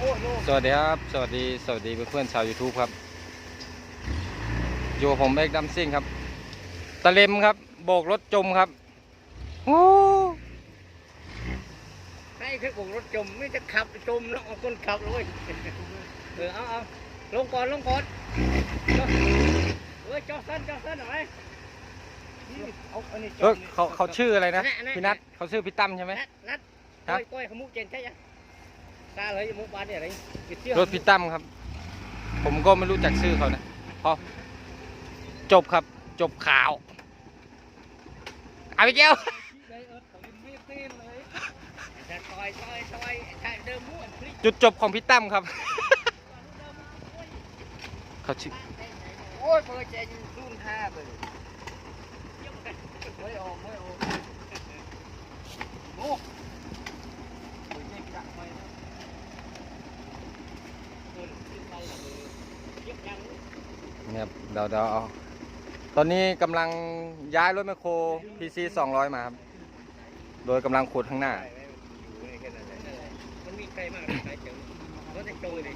โอ้โหสวัสดีครับ สวัสดี สวัสดีเพื่อนๆชาว YouTube ครับ อยู่กับผมเอกดัมซิ่งครับ ตะเลมครับ โบกรถจมครับ โอ้ให้คือผมรถจม ไม่จะขับจมแล้วเอาคนขับเลยเออเอาเอาลงก่อนลงก่อนจอเออจอสั้นจอสั้นหน่อยเอาอันนี้จเออเขาเขาชื่ออะไรนะแน่แน่พี่นัทเขาชื่อพี่ตั้มใช่ไหมนัดนัดครัก้บอยก้อยขมุกเจนใช่ยัง ตาเลยมุกบานเนี่ยอะไรปิดเสื้อรถพี่ตั้มครับ ผมก็ไม่รู้จักชื่อเขานะพอจบครับ จบข่าวเอาไปเกี้ยวแต่ซอยซอยซอยใช่เดิมม้วนพลิกจุดจบของพี่ตั้มครับ เขาชื่อโอ้ยเปิดใจรุ่นห้าไปเลยไม่ออกไม่ออกโอ้เปิดใจกระไปนะเปิดขึ้นไปเลยเย็บยัง เดี๋ยวเดี๋ยวเอาตอนนี้กำลังย้ายรถแมคโคร PC 200 มาครับ โดยกำลังขุดข้างหน้า มันมีใครมากใครเจ๋งรถจะจงเลย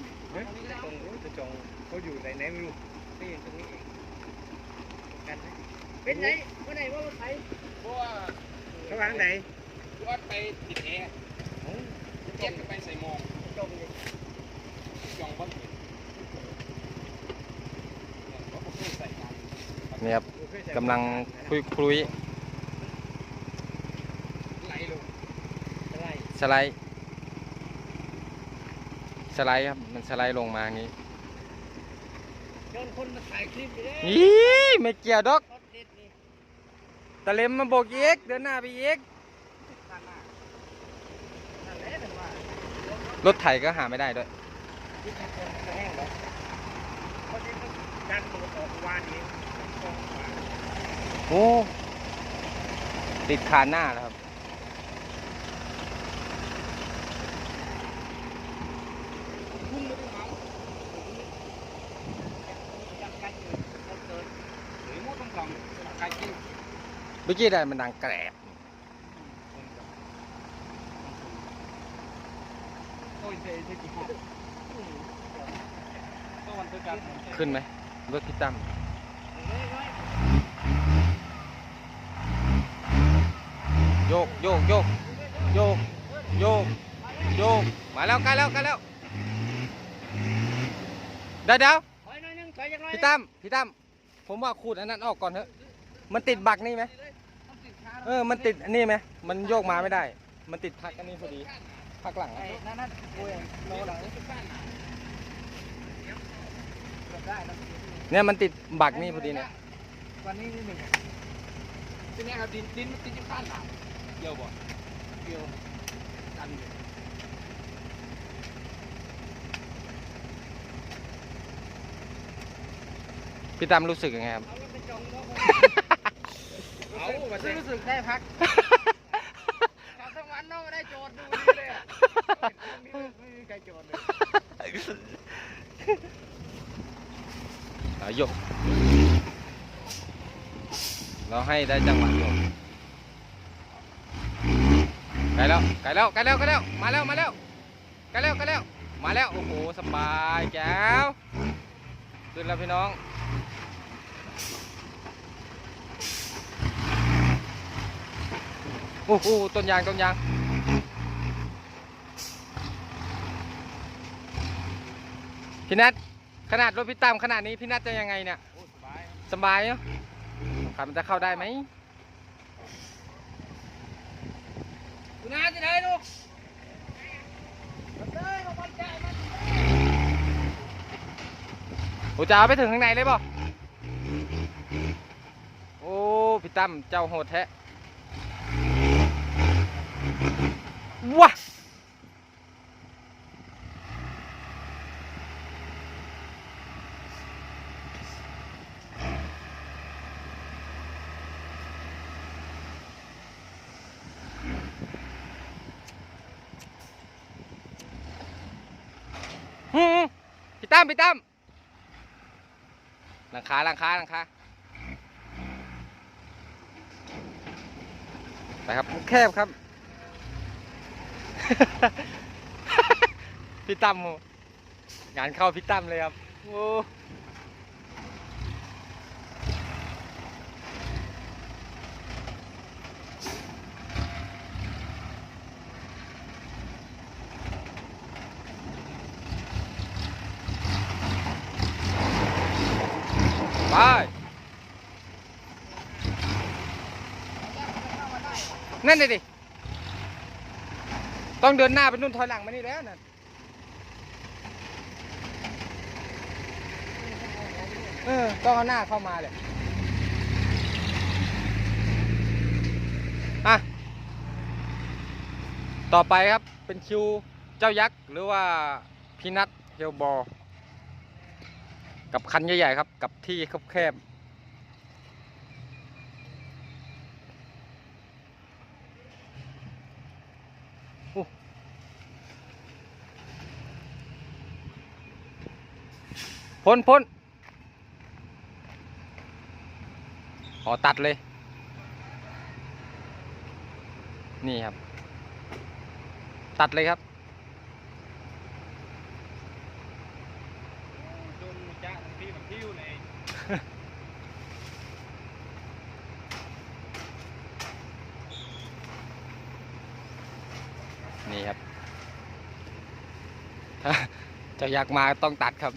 จะจงรถจะจงเขาอยู่ไหนไหนไม่รู้นี่ตรงนี้เองกันเป็นไหนเมื่อไหร่ว่ารถไถเพราะว่าเขาวางไหนยอดไปติดแอร์เจ็ดก็ไปใส่หมองจงเลย จองบ้างเขาก็เพิ่งใส่กัน เนี่ยครับกำลังคุยคุยไหลลงอะไรสไลด์สไลด์ครับมันสไลด์ลงมาอย่างนี้จนคนมาถ่ายคลิปอยู่เลยยี่ไม่เกี่ยวดอกรถเด็ดนี่ตะเล็มมาโบกอีกเดินหน้าไปอีกข้างหน้านั่นแหละถึงว่ารถไถก็หาไม่ได้ด้วยที่จะคนจะแห้งเหรอเพราะที่มันดันตัวออกวานนี้กองขวา โอ้ติดคานหน้าแล้วครับ ไม่ได้เมาจับกันอยู่รถเกินหรือมูต้องกล่องไก่กิ้งเมื่อกี้ได้มันดังแกรบโอ้ยเจ๊เจ๊กี่ห้องก็วันทุกการขึ้นไหมรถพี่ตั้มโยกโยกโยกโยกโยกโยกมาแล้วใกล้แล้วใกล้แล้วเดี๋ยวเดี๋ยวพี่ตั้มพี่ตั้มผมว่าขูดอันนั้นออกก่อนเถอะ มันติดบักนี่ไหมเออ มันติดอันนี้ไหมมันโยกมาไม่ได้ มันติดพักอันนี้พอดี พักหลังนั่นนั่นโอ้ยโลหลังเนะเนี่ยมันติดบักนี่พอดีเนี่ยวันนี้นิดหนึ่งทีนี้ครับดินดินมันติดอยู่ข้างหลัง กี่ยวบ่เกี่ยวกันพี่ตั้มรู้สึกยังไงครับ เอารถไปจองแล้วเอามาไม่เจ๊รู้สึกได้พักขับทั้งวันเนาะไม่ได้โจทย์ดูนี่เลยอะไม่มีใครโจทย์เลยเอาโยกเราให้ได้จังหวะโยกไกล แล้วไกลแล้วไกลแล้วไกลแล้วมาแล้วมาแล้วไกลแล้วไกลแล้วมาแล้วโอ้โหสบายแจ๋วขึ้นแล้วพี่น้องโอ้โหต้นยางต้นยางพี่นัทขนาดรถพี่ตั้มขนาดนี้พี่นัทจะยังไงเนี่ยสบายสบายเนาะขับมันจะเข้าได้ไหม ดู นาที่ไหนลูกเฮ้ยมาบอลจ่ายมันโอ้จะเอาไปถึงข้างในเลยบ่โอ้ พี่ตั้มเจ้าโหดแท้ว้าหืมพี่ ตั้มพี่ตั้มหลังคาหลังคาหลังคาไปครับแคบครับ พี่ตั้มโอ้งานเข้าพี่ตั้มเลยครับโอ้ ไปนั่นเลยดิ ต้องเดินหน้าไปนู่นถอยหลังมานี่แล้วนั่นเออ ต้องเอาหน้าเข้ามาเลยอะ ต่อไปครับเป็นคิวเจ้ายักษ์ หรือว่าพีนัทเฮลบอล กับคันใหญ่ๆครับ กับที่แคบๆพ้นพ้นขอตัดเลย นี่ครับ ตัดเลยครับ จนจ้าที่แบบที่อยู่ใน นี่ครับ ถ้าจะอยากมาต้องตัดครับ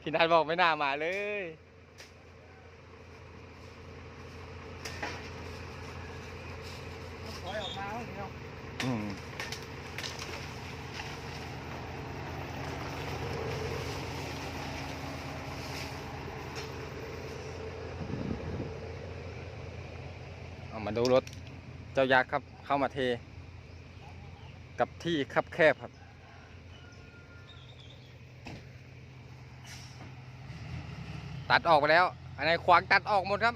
พี่นัทบอกไม่น่ามาเลย ถอยออกมาแล้วเดียว อืมเอา มาดูรถเจ้ายักษ์ครับ เข้ามาเท กับที่คับแคบครับ ตัดออกไปแล้ว อันไหนขวางตัดออกหมดครับ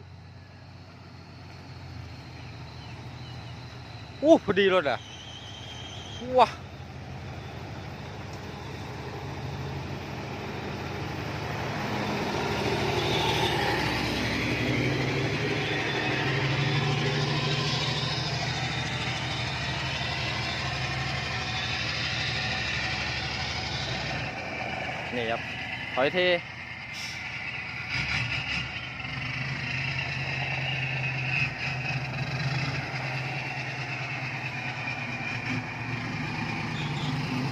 อู้พอดีรถอะว้า นี่ครับถอยเท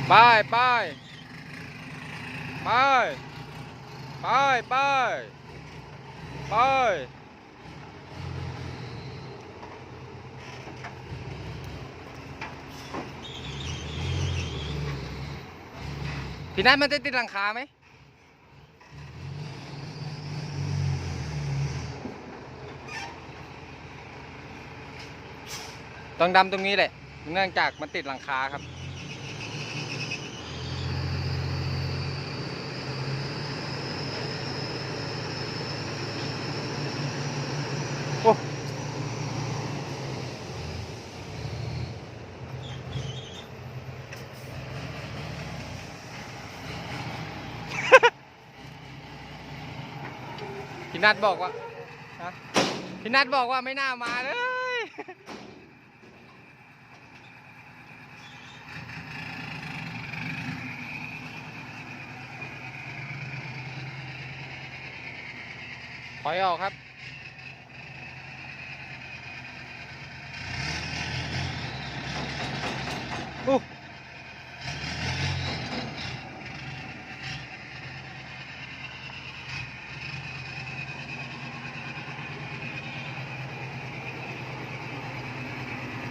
ไปไปไปไปไปไป พี่นัทมันจะติดหลังคาไหมต้องดำตรงนี้แหละเนื่องจากมันติดหลังคาครับ พี่นัทบอกว่าฮะพี่นัทบอกว่าไม่น่ามาเลย ถอยออกครับ อู้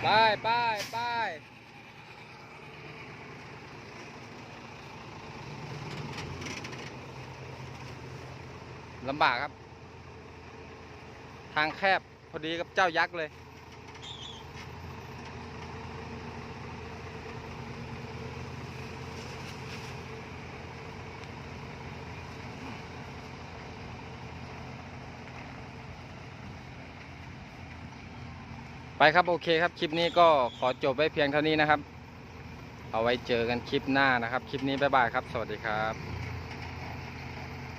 ไปไปไป ลำบากครับ ทางแคบพอดีกับเจ้ายักษ์เลย ไปครับโอเคครับ คลิปนี้ก็ขอจบไว้เพียงเท่านี้นะครับ เอาไว้เจอกันคลิปหน้านะครับ คลิปนี้บ๊ายบายครับ สวัสดีครับ